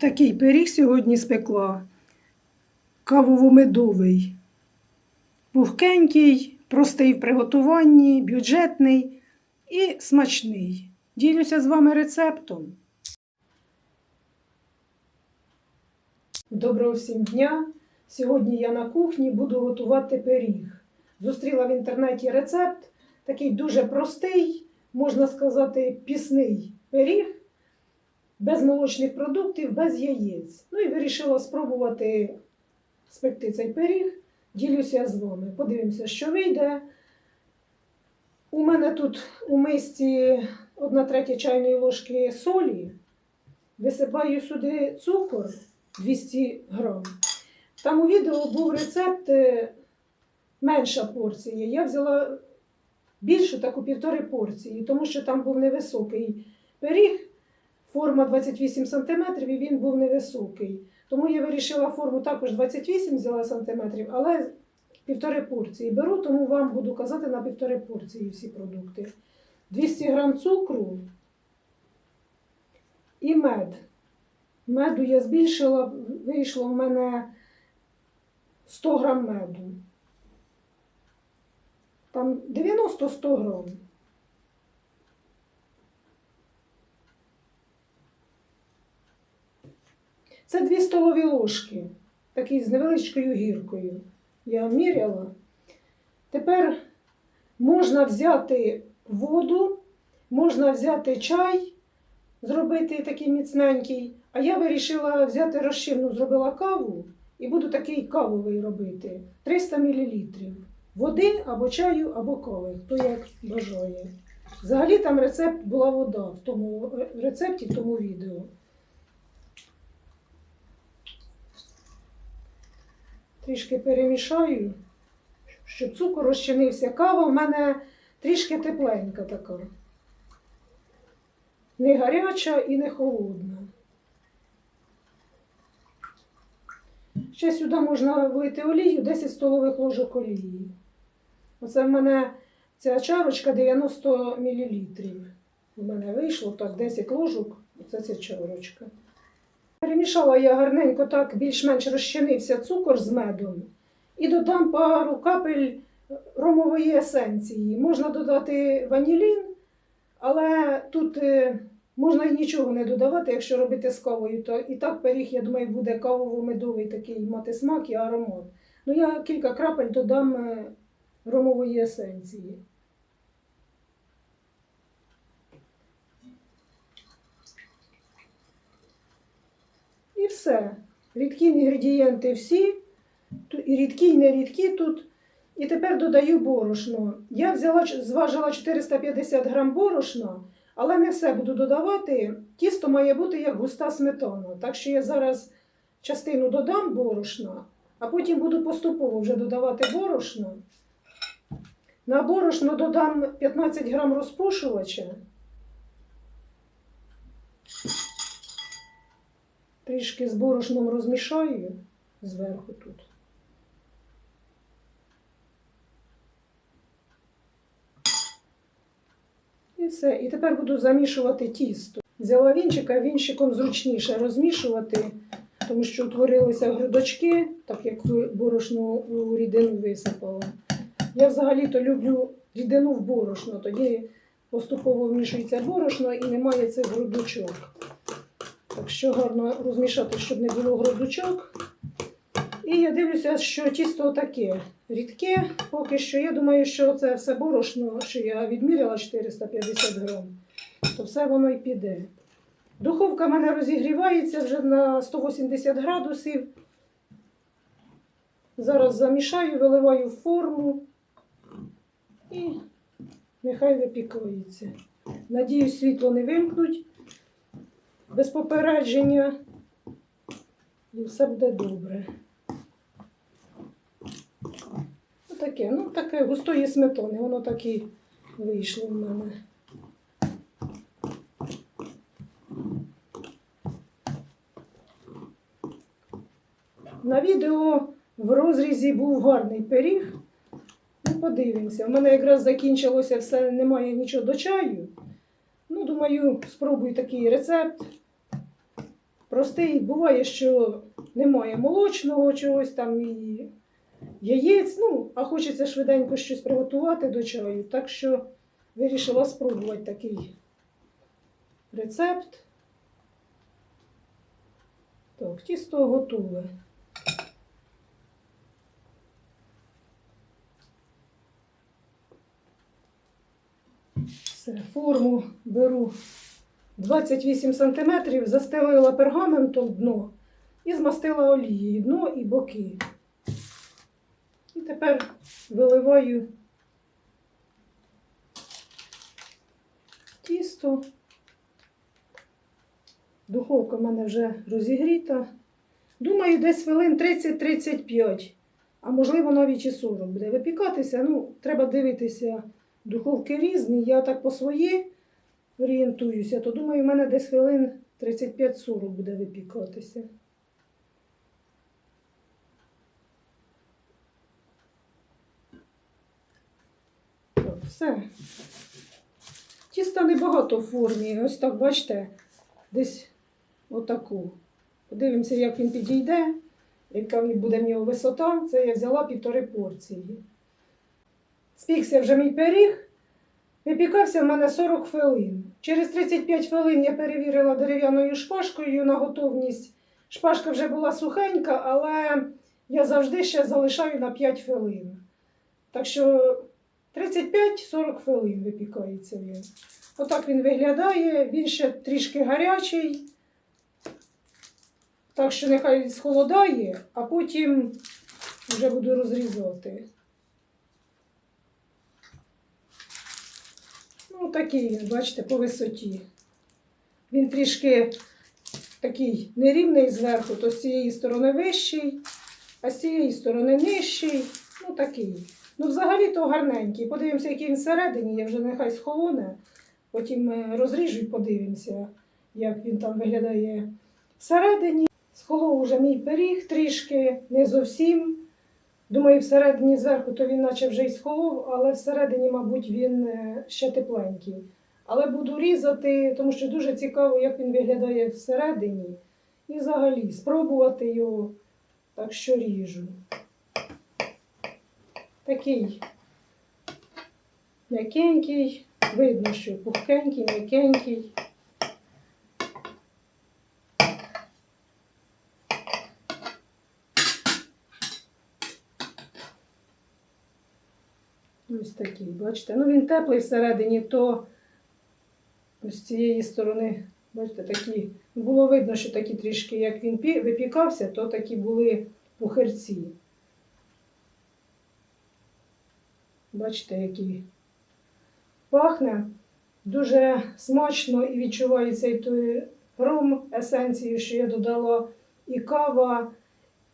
Такий пиріг сьогодні спекла. Кавово-медовий. Пухкенький, простий в приготуванні, бюджетний і смачний. Ділюся з вами рецептом. Доброго всім дня! Сьогодні я на кухні буду готувати пиріг. Зустріла в інтернеті рецепт, такий дуже простий, можна сказати, пісний пиріг, без молочних продуктів, без яєць. Ну і вирішила спробувати спекти цей пиріг. Ділюся з вами. Подивимося, що вийде. У мене тут у мисці 1 третя чайної ложки солі. Висипаю сюди цукор 200 грам. Там у відео був рецепт е, менша порція. Я взяла більшу таку півтори порції, тому що там був невисокий пиріг, форма 28 см, і він був невисокий. Тому я вирішила форму також 28 взяла сантиметрів, але півтори порції беру, тому вам буду казати на півтори порції всі продукти. 200 грам цукру і мед. Меду я збільшила, вийшло в мене 100 грам меду. Там 90-100 грам. Це 2 столові ложки, такі з невеличкою гіркою. Я міряла. Тепер можна взяти воду, можна взяти чай, зробити такий міцненький. А я вирішила взяти розчинну, зробила каву і буду такий кавовий робити. 300 мл. Води або чаю, або кави, хто як бажає. Взагалі там рецепт була вода в тому рецепті, в тому відео. Трішки перемішаю, щоб цукор розчинився. Кава в мене трішки тепленька така. Не гаряча і не холодна. Ще сюди можна влити олію, 10 столових ложок олії. Оце в мене ця чарочка 90 мл. У мене вийшло так 10 ложок, оце ця чарочка. Перемішала я гарненько так, більш-менш розчинився цукор з медом. І додам пару капель ромової есенції. Можна додати ванілін, але тут е, можна і нічого не додавати, якщо робити з кавою. То і так пиріг, я думаю, буде кавово-медовий такий мати смак і аромат. Ну, я кілька крапель додам е, ромової есенції. І все. Рідкі інгредієнти всі, і рідкі, і не рідкі тут. І тепер додаю борошно. Я взяла, зважила 450 грам борошна, але не все буду додавати. Тісто має бути як густа сметана. Так що я зараз частину додам борошна, а потім буду поступово вже додавати борошно. На борошно додам 15 грам розпушувача. Трішки з борошном розмішаю зверху тут. І все. І тепер буду замішувати тісто. Взяла вінчика, вінчиком зручніше розмішувати, тому що утворилися грудочки, так як ви борошно у рідину висипала. Я взагалі-то люблю рідину в борошно, тоді поступово вмішується борошно і немає цих грудочок. Так що гарно розмішати, щоб не було грудочок. І я дивлюся, що тісто таке рідке. Поки що я думаю, що це все борошно, що я відміряла 450 грам, то все воно і піде. Духовка в мене розігрівається вже на 180 градусів. Зараз замішаю, виливаю в форму і нехай випікується. Надіюсь, світло не вимкнуть без попередження. І все буде добре. Ну, таке, ну таке густої сметани, воно так і вийшло в мене. На відео в розрізі був гарний пиріг. Ну, подивимося. У мене якраз закінчилося все, немає нічого до чаю. Ну, думаю, спробую такий рецепт. Простий. Буває, що немає молочного чогось там і яєць, ну, а хочеться швиденько щось приготувати до чаю. Так що вирішила спробувати такий рецепт. Так, тісто готове. Форму беру 28 см, застелила пергаментом дно і змастила олією дно і боки. І тепер виливаю тісто. Духовка в мене вже розігріта. Думаю, десь хвилин 30-35, а можливо навіть і 40 буде випікатися. Ну, треба дивитися, духовки різні. Я так по своїй орієнтуюся, то думаю, в мене десь хвилин 35-40 буде випікатися. Так, все. Тіста небагато в формі. Ось так, бачите, десь отаку. Подивимося, як він підійде, яка буде в нього висота. Це я взяла півтори порції. Спікся вже мій пиріг. Випікався в мене 40 хвилин. Через 35 хвилин я перевірила дерев'яною шпажкою на готовність. Шпажка вже була сухенька, але я завжди ще залишаю на 5 хвилин. Так що 35-40 хвилин випікається він. Отак він виглядає, він ще трішки гарячий. Так що нехай схолодає, а потім вже буду розрізати. Ну, такий він, бачите, по висоті. Він трішки такий нерівний зверху, то з цієї сторони вищий, а з цієї сторони нижчий. Ну, такий. Ну, взагалі то гарненький. Подивимося, який він всередині, я вже нехай схолоне. Потім е, розріжу і подивимося, як він там виглядає всередині. Схолов уже мій пиріг трішки, не зовсім. Думаю, всередині зверху то він наче вже й схолов, але всередині, мабуть, він е, ще тепленький. Але буду різати, тому що дуже цікаво, як він виглядає всередині. І взагалі спробувати його, так що ріжу. Такий м'якенький, видно, що пухкенький, м'якенький. Ось такий, бачите. Ну він теплий всередині, то ось з цієї сторони, бачите, такі. Було видно, що такі трішки, як він випікався, то такі були пухирці. Бачите, які пахне. Дуже смачно і відчувається і той ром есенцію, що я додала, і кава,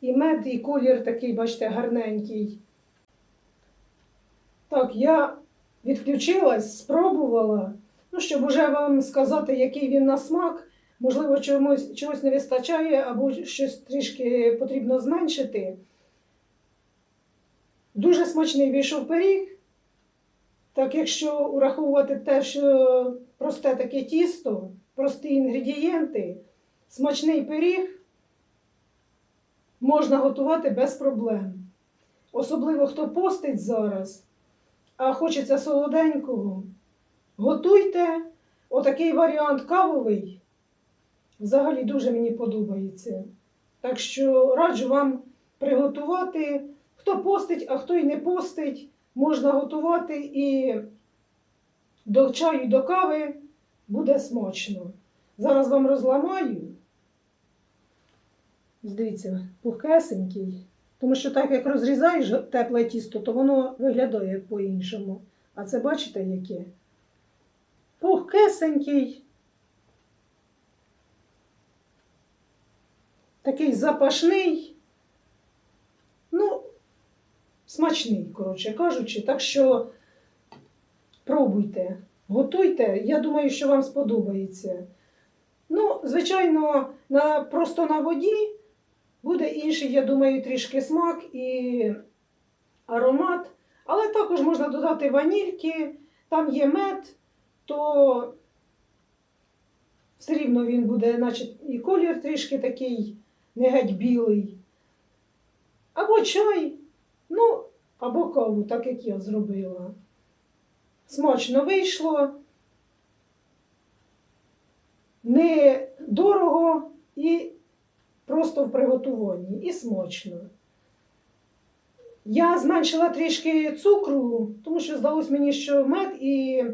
і мед, і колір такий, бачите, гарненький. Так, я відключилась, спробувала. Ну, щоб уже вам сказати, який він на смак. Можливо, чомусь, чогось не вистачає, або щось трішки потрібно зменшити. Дуже смачний вийшов пиріг. Так, якщо ураховувати те, що просте таке тісто, прості інгредієнти, смачний пиріг можна готувати без проблем. Особливо хто постить зараз, а хочеться солоденького. Готуйте отакий варіант кавовий. Взагалі дуже мені подобається. Так що раджу вам приготувати. Хто постить, а хто й не постить, можна готувати і до чаю, до кави буде смачно. Зараз вам розламаю. Дивіться, пухкесенький. Тому що так як розрізаєш тепле тісто, то воно виглядає по-іншому. А це бачите яке? Пухкесенький. Такий запашний. Ну, смачний, коротше кажучи. Так що пробуйте, готуйте. Я думаю, що вам сподобається. Ну, звичайно, на, просто на воді буде інший, я думаю, трішки смак і аромат. Але також можна додати ванільки, там є мед, то Все рівно він буде, наче і колір трішки такий, не геть білий. Або чай, ну, або каву, так як я зробила. Смачно вийшло. Не дорого і просто в приготуванні, і смачно. Я зменшила трішки цукру, тому що здалось мені, що мед і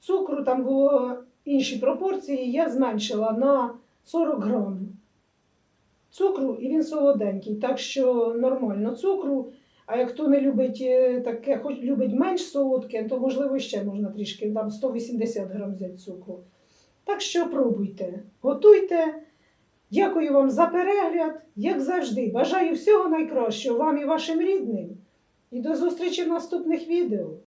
цукру там було інші пропорції. Я зменшила на 40 грам цукру, і він солоденький, так що нормально цукру. А як хто не любить е, таке, хоч любить менш солодке, то можливо ще можна трішки там 180 грам взяти цукру. Так що пробуйте, готуйте. Дякую вам за перегляд. Як завжди, бажаю всього найкращого вам і вашим рідним. І до зустрічі в наступних відео.